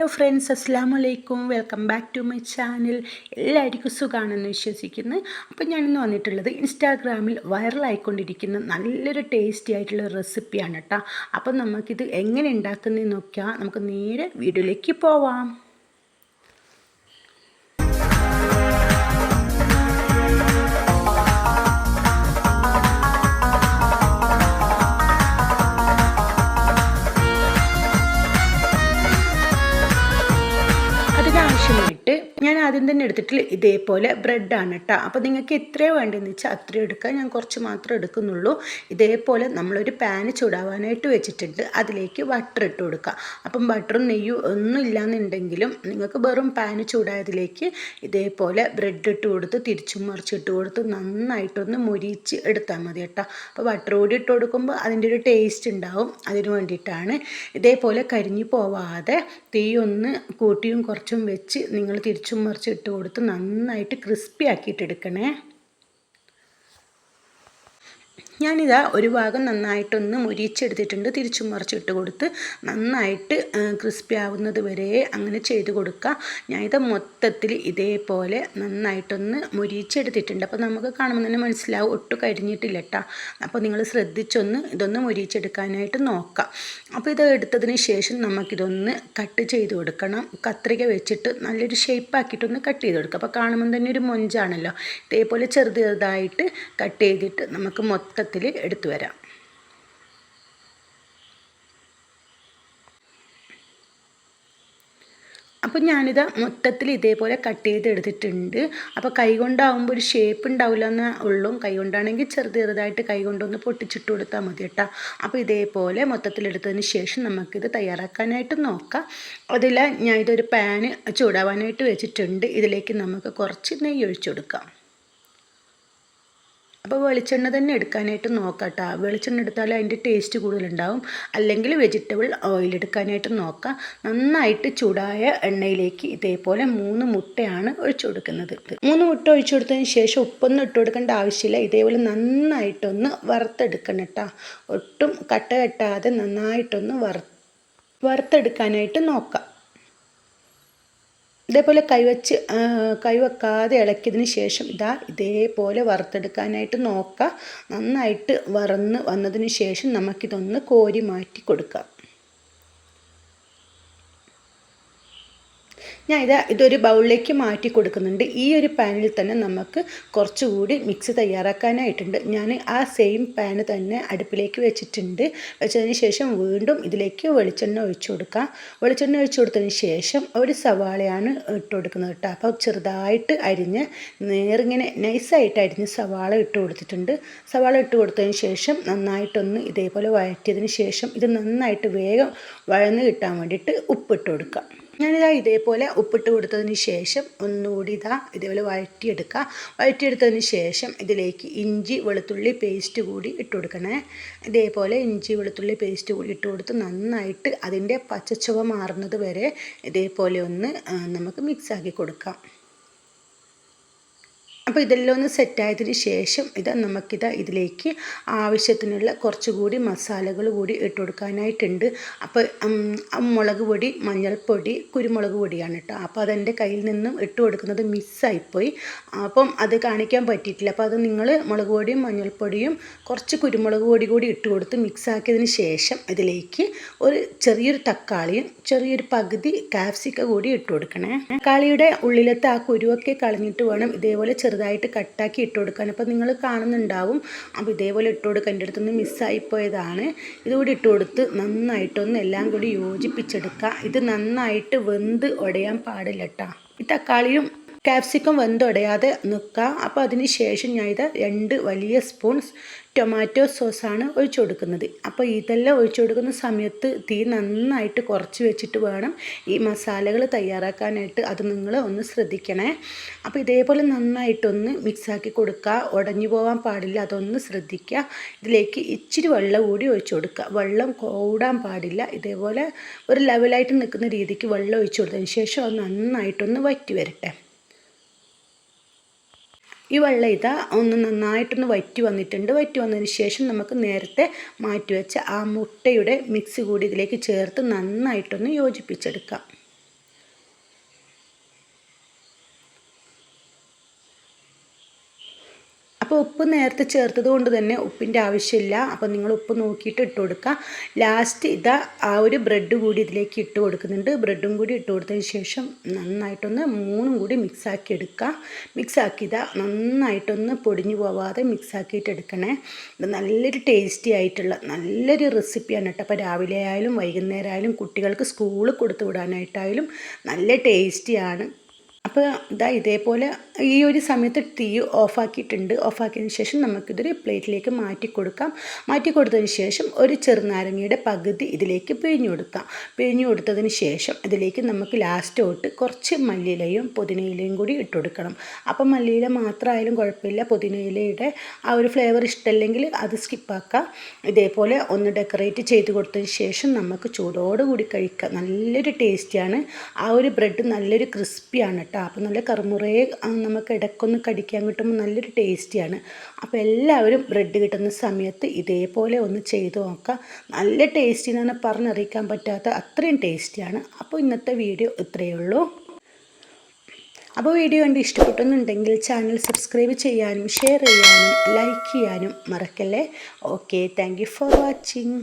Hello friends അസ്സാം വലൈക്കും welcome back to my channel എല്ലാവർക്കും സുഖമാണെന്ന് വിശ്വസിക്കുന്നു. അപ്പോൾ ഞാനിന്ന് വന്നിട്ടുള്ളത് ഇൻസ്റ്റാഗ്രാമിൽ വൈറലായിക്കൊണ്ടിരിക്കുന്ന നല്ലൊരു ടേസ്റ്റി ആയിട്ടുള്ള റെസിപ്പിയാണ് കേട്ടോ അപ്പം നമുക്കിത് എങ്ങനെ ഉണ്ടാക്കുന്നതെന്ന് നോക്കിയാൽ നമുക്ക് നേരെ വീഡിയോയിലേക്ക് പോവാം. തന്നെ എടുത്തിട്ടില്ല. ഇതേപോലെ ബ്രെഡാണ് കേട്ടോ അപ്പോൾ നിങ്ങൾക്ക് എത്രയോ വേണ്ടതെന്ന് വെച്ചാൽ അത്രയും എടുക്കുക ഞാൻ കുറച്ച് മാത്രമേ എടുക്കുന്നുള്ളൂ. ഇതേപോലെ നമ്മളൊരു പാന് ചൂടാവാനായിട്ട് വെച്ചിട്ടുണ്ട്. അതിലേക്ക് ബട്ടർ ഇട്ട് കൊടുക്കുക അപ്പം ബട്ടറും നെയ്യും ഒന്നും ഇല്ലാന്നുണ്ടെങ്കിലും നിങ്ങൾക്ക് വെറും പാന് ചൂടായതിലേക്ക് ഇതേപോലെ ബ്രെഡ് ഇട്ട് കൊടുത്ത് തിരിച്ചും മറിച്ചിട്ട് കൊടുത്ത് നന്നായിട്ടൊന്ന് മുരിച്ച് എടുത്താൽ മതി കേട്ടോ അപ്പോൾ ബട്ടർ കൂടി ഇട്ട് കൊടുക്കുമ്പോൾ അതിന്റെ ഒരു ടേസ്റ്റ് ഉണ്ടാവും. അതിന് വേണ്ടിയിട്ടാണ്. ഇതേപോലെ കരിഞ്ഞു പോവാതെ തീയൊന്ന് കൂട്ടിയും കുറച്ചും വെച്ച് നിങ്ങൾ തിരിച്ചും മറിച്ചും ഇട്ട് കൊടുത്ത് നന്നായിട്ട് ക്രിസ്പി ആക്കിയിട്ട് എടുക്കണേ ഞാനിതാ ഒരു ഭാഗം നന്നായിട്ടൊന്ന് മുരിച്ചെടുത്തിട്ടുണ്ട് തിരിച്ചും മറിച്ചിട്ട് കൊടുത്ത് നന്നായിട്ട് ക്രിസ്പി ആവുന്നത് വരെ അങ്ങനെ ചെയ്ത് കൊടുക്കുക ഞാനിത് മൊത്തത്തിൽ ഇതേപോലെ നന്നായിട്ടൊന്ന് മുരിച്ചെടുത്തിട്ടുണ്ട് അപ്പോൾ നമുക്ക് കാണുമ്പോൾ തന്നെ മനസ്സിലാവും ഒട്ടും കരിഞ്ഞിട്ടില്ല കേട്ടോ അപ്പോൾ നിങ്ങൾ ശ്രദ്ധിച്ചൊന്ന് ഇതൊന്ന് മുരിച്ചെടുക്കാനായിട്ട് നോക്കാം. അപ്പോൾ ഇത് എടുത്തതിന് ശേഷം നമുക്കിതൊന്ന് കട്ട് ചെയ്ത് കൊടുക്കണം. കത്രിക വെച്ചിട്ട് നല്ലൊരു ഷേപ്പാക്കിയിട്ടൊന്ന് കട്ട് ചെയ്ത് കൊടുക്കുക അപ്പോൾ കാണുമ്പോൾ തന്നെ ഒരു മൊഞ്ചാണല്ലോ. ഇതേപോലെ ചെറുതായിട്ട് കട്ട് ചെയ്തിട്ട് നമുക്ക് മൊത്തത്തിൽ പാത്രത്തിൽ എടുത്തു വരാം. അപ്പോൾ ഞാനിത് മൊത്തത്തിൽ ഇതേപോലെ കട്ട് ചെയ്ത് എടുത്തിട്ടുണ്ട്. അപ്പോൾ കൈ കൊണ്ടാവുമ്പോൾ ഒരു ഷേപ്പ് ഉണ്ടാവില്ല എന്ന് ഉള്ളൂ. കൈ കൊണ്ടാണെങ്കിൽ ചെറുത് ചെറുതായിട്ട് കൈ കൊണ്ടൊന്ന് പൊട്ടിച്ചിട്ട് കൊടുത്താൽ മതി കേട്ടോ. അപ്പോൾ ഇതേപോലെ മൊത്തത്തിൽ എടുത്തതിന് ശേഷം നമുക്കിത് തയ്യാറാക്കാനായിട്ട് നോക്കാം. അതിൽ ഞാൻ ഇതൊരു പാന് ചൂടാവാനായിട്ട് വെച്ചിട്ടുണ്ട്. ഇതിലേക്ക് നമുക്ക് കുറച്ച് നെയ്യ് ഒഴിച്ചു കൊടുക്കാം. അപ്പോൾ വെളിച്ചെണ്ണ തന്നെ എടുക്കാനായിട്ട് നോക്കട്ടോ. വെളിച്ചെണ്ണ എടുത്താൽ അതിന്റെ ടേസ്റ്റ് കൂടുതലുണ്ടാവും. അല്ലെങ്കിൽ വെജിറ്റബിൾ ഓയിൽ എടുക്കാനായിട്ട് നോക്കാം. നന്നായിട്ട് ചൂടായ എണ്ണയിലേക്ക് ഇതേപോലെ മൂന്ന് മുട്ടയാണ് ഒഴിച്ചു കൊടുക്കുന്നത്. മൂന്ന് മുട്ട ഒഴിച്ചു കൊടുത്തതിന് ശേഷം ഉപ്പൊന്നും ഇട്ട് കൊടുക്കേണ്ട ആവശ്യമില്ല. ഇതേപോലെ നന്നായിട്ടൊന്ന് വറുത്തെടുക്കണം കേട്ടോ ഒട്ടും കട്ട കെട്ടാതെ നന്നായിട്ടൊന്ന് വറുത്ത് വറുത്തെടുക്കാനായിട്ട് നോക്കാം. ഇതേപോലെ കൈവച്ച് കൈവെക്കാതെ ഇളക്കിയതിന് ശേഷം ഇതാ ഇതേപോലെ വറുത്തെടുക്കാനായിട്ട് നോക്കുക. നന്നായിട്ട് വറന്ന് വന്നതിന് ശേഷം നമുക്കിതൊന്ന് കോരി മാറ്റി കൊടുക്കാം ഞാൻ ഇത് ഇതൊരു ബൗളിലേക്ക് മാറ്റി കൊടുക്കുന്നുണ്ട്. ഈ ഒരു പാനിൽ തന്നെ നമുക്ക് കുറച്ചുകൂടി മിക്സ് തയ്യാറാക്കാനായിട്ടുണ്ട്. ഞാൻ ആ സെയിം പാന് തന്നെ അടുപ്പിലേക്ക് വെച്ചിട്ടുണ്ട്. വെച്ചതിന് ശേഷം വീണ്ടും ഇതിലേക്ക് വെളിച്ചെണ്ണ ഒഴിച്ചു കൊടുക്കാം. വെളിച്ചെണ്ണ ഒഴിച്ചു കൊടുത്തതിന് ശേഷം ഒരു സവാളയാണ് ഇട്ട് കൊടുക്കുന്നത് കേട്ടോ. അപ്പോൾ ചെറുതായിട്ട് അരിഞ്ഞ് നേരിങ്ങനെ നൈസായിട്ട് അരിഞ്ഞ് സവാള ഇട്ട് കൊടുത്തിട്ടുണ്ട്. സവാള ഇട്ട് കൊടുത്തതിന് ശേഷം നന്നായിട്ടൊന്ന് ഇതേപോലെ വഴറ്റിയതിന് ശേഷം ഇത് നന്നായിട്ട് വേഗം വഴന്ന് കിട്ടാൻ വേണ്ടിയിട്ട് ഉപ്പിട്ട് കൊടുക്കാം. ഞാനിതാ ഇതേപോലെ ഉപ്പിട്ട് കൊടുത്തതിന് ശേഷം ഒന്നുകൂടി ഇതാ ഇതേപോലെ വഴറ്റിയെടുക്കുക വഴറ്റിയെടുത്തതിന് ശേഷം ഇതിലേക്ക് ഇഞ്ചി വെളുത്തുള്ളി പേസ്റ്റ് കൂടി ഇട്ട് കൊടുക്കണേ. ഇതേപോലെ ഇഞ്ചി വെളുത്തുള്ളി പേസ്റ്റ് കൂടി ഇട്ട് കൊടുത്ത് നന്നായിട്ട് അതിന്റെ പച്ചച്ചുവ മാറുന്നത് വരെ ഇതേപോലെ ഒന്ന് നമുക്ക് മിക്സാക്കി കൊടുക്കാം. അപ്പോൾ ഇതെല്ലാം ഒന്ന് സെറ്റായതിന് ശേഷം ഇത് നമുക്കിത് ഇതിലേക്ക് ആവശ്യത്തിനുള്ള കുറച്ചുകൂടി മസാലകൾ കൂടി ഇട്ട് കൊടുക്കാനായിട്ടുണ്ട്. അപ്പോൾ മുളക് പൊടി മഞ്ഞൾപ്പൊടി കുരുമുളക് പൊടിയാണ് കേട്ടോ. അപ്പോൾ അതെന്റെ കയ്യിൽ നിന്നും ഇട്ട് കൊടുക്കുന്നത് മിസ്സായിപ്പോയി. അപ്പം അത് കാണിക്കാൻ പറ്റിയിട്ടില്ല. അപ്പോൾ അത് നിങ്ങൾ മുളക് പൊടിയും മഞ്ഞൾപ്പൊടിയും കുറച്ച് കുരുമുളക് പൊടി കൂടി ഇട്ട് കൊടുത്ത് മിക്സാക്കിയതിന് ശേഷം ഇതിലേക്ക് ഒരു ചെറിയൊരു തക്കാളിയും ചെറിയൊരു പകുതി കാപ്സിക്ക കൂടി ഇട്ട് കൊടുക്കണേ. തക്കാളിയുടെ ഉള്ളിലത്തെ ആ കുരുവൊക്കെ കളഞ്ഞിട്ട് വേണം ഇതേപോലെ ചെറു ചെറുതായിട്ട് കട്ടാക്കി ഇട്ട് കൊടുക്കാൻ. അപ്പോൾ നിങ്ങൾ കാണുന്നുണ്ടാവും അപ്പോൾ ഇതേപോലെ ഇട്ട് കൊടുക്കുക എന്റെ അടുത്തുനിന്ന് മിസ്സായിപ്പോയതാണ്. ഇതുകൂടി ഇട്ട് കൊടുത്ത് നന്നായിട്ടൊന്ന് എല്ലാം കൂടി യോജിപ്പിച്ചെടുക്കുക ഇത് നന്നായിട്ട് വെന്ത് ഉടയാൻ പാടില്ല കേട്ടോ ഈ തക്കാളിയും ക്യാപ്സിക്കം വെന്തൊടയാതെ നിൽക്കുക അപ്പോൾ അതിന് ശേഷം ഞാൻ ഇത് രണ്ട് വലിയ സ്പൂൺ ടൊമാറ്റോ സോസാണ് ഒഴിച്ചു കൊടുക്കുന്നത്. അപ്പോൾ ഇതെല്ലാം ഒഴിച്ചു കൊടുക്കുന്ന സമയത്ത് തീ നന്നായിട്ട് കുറച്ച് വെച്ചിട്ട് വേണം ഈ മസാലകൾ തയ്യാറാക്കാനായിട്ട്. അത് നിങ്ങൾ ഒന്ന് ശ്രദ്ധിക്കണേ. അപ്പോൾ ഇതേപോലെ നന്നായിട്ടൊന്ന് മിക്സാക്കി കൊടുക്കുക. ഉടഞ്ഞു പോകാൻ പാടില്ല അതൊന്ന് ശ്രദ്ധിക്കുക. ഇതിലേക്ക് ഇച്ചിരി വെള്ളം കൂടി ഒഴിച്ചു കൊടുക്കുക. വെള്ളം കൂടാൻ പാടില്ല. ഇതേപോലെ ഒരു ലെവലായിട്ട് നിൽക്കുന്ന രീതിക്ക് വെള്ളം ഒഴിച്ചു കൊടുത്തതിന് ശേഷം അത് നന്നായിട്ടൊന്ന് വറ്റി വരട്ടെ. ഈ വെള്ളം ഇതാ ഒന്ന് നന്നായിട്ടൊന്ന് വറ്റി വന്നിട്ടുണ്ട്. വറ്റി വന്നതിന് ശേഷം നമുക്ക് നേരത്തെ മാറ്റി വെച്ച ആ മുട്ടയുടെ മിക്സ് കൂടി ഇതിലേക്ക് ചേർത്ത് നന്നായിട്ടൊന്ന് യോജിപ്പിച്ചെടുക്കാം. അപ്പോൾ ഉപ്പ് നേരത്തെ ചേർത്തത് കൊണ്ട് തന്നെ ഉപ്പിന്റെ ആവശ്യമില്ല. അപ്പോൾ നിങ്ങൾ ഉപ്പ് നോക്കിയിട്ട് ഇട്ട് കൊടുക്കുക. ലാസ്റ്റ് ഇതാ ആ ഒരു ബ്രെഡ് കൂടി ഇതിലേക്ക് ഇട്ട് കൊടുക്കുന്നുണ്ട്. ബ്രെഡും കൂടി ഇട്ട് കൊടുത്തതിന് ശേഷം നന്നായിട്ടൊന്ന് മൂന്നും കൂടി മിക്സാക്കി എടുക്കുക. മിക്സാക്കി ഇതാ നന്നായിട്ടൊന്ന് പൊടിഞ്ഞു പോവാതെ മിക്സാക്കിയിട്ട് എടുക്കണേ. ഇത് നല്ലൊരു ടേസ്റ്റി ആയിട്ടുള്ള നല്ലൊരു റെസിപ്പിയാണ് കേട്ടോ. അപ്പോൾ രാവിലെ ആയാലും വൈകുന്നേരം ആയാലും കുട്ടികൾക്ക് സ്കൂളിൽ കൊടുത്തു വിടാനായിട്ടായാലും നല്ല ടേസ്റ്റിയാണ് അപ്പോൾ ഇതാ ഇതേപോലെ ഈ ഒരു സമയത്ത് തീ ഓഫാക്കിയിട്ടുണ്ട്. ഓഫാക്കിയതിന് ശേഷം നമുക്കിതൊരു പ്ലേറ്റിലേക്ക് മാറ്റി കൊടുക്കാം. മാറ്റി കൊടുത്തതിന് ശേഷം ഒരു ചെറുനാരങ്ങയുടെ പകുതി ഇതിലേക്ക് പിഴിഞ്ഞു കൊടുക്കാം. പിഴിഞ്ഞു കൊടുത്തതിന് ശേഷം ഇതിലേക്ക് നമുക്ക് ലാസ്റ്റ് തൊട്ട് കുറച്ച് മല്ലിയിലയും പുതിനയിലയും കൂടി ഇട്ട് കൊടുക്കണം. അപ്പം മല്ലിയില മാത്രമായാലും കുഴപ്പമില്ല. പുതിനയിലയുടെ ആ ഒരു ഫ്ലേവർ ഇഷ്ടമല്ലെങ്കിൽ അത് സ്കിപ്പാക്കാം ഇതേപോലെ ഒന്ന് ഡെക്കറേറ്റ് ചെയ്ത് കൊടുത്തതിന് ശേഷം നമുക്ക് ചൂടോടുകൂടി കഴിക്കാം. നല്ലൊരു ടേസ്റ്റിയാണ് ആ ഒരു ബ്രെഡ് നല്ലൊരു ക്രിസ്പിയാണ് കേട്ടോ. അപ്പോൾ നല്ല കറുമുറയെ നമുക്ക് ഇടയ്ക്കൊന്ന് കടിക്കാൻ കിട്ടുമ്പോൾ നല്ലൊരു ടേസ്റ്റിയാണ്. അപ്പോൾ എല്ലാവരും ബ്രെഡ് കിട്ടുന്ന സമയത്ത് ഇതേപോലെ ഒന്ന് ചെയ്ത് നോക്കുക. നല്ല ടേസ്റ്റി എന്നാണ് പറഞ്ഞറിയിക്കാൻ പറ്റാത്ത അത്രയും ടേസ്റ്റിയാണ്. അപ്പോൾ ഇന്നത്തെ വീഡിയോ ഇത്രയേ ഉള്ളൂ. അപ്പോൾ വീഡിയോ കണ്ട് ഇഷ്ടപ്പെട്ടെന്നുണ്ടെങ്കിൽ ചാനൽ സബ്സ്ക്രൈബ് ചെയ്യാനും ഷെയർ ചെയ്യാനും ലൈക്ക് ചെയ്യാനും മറക്കല്ലേ? Okay thank for watching.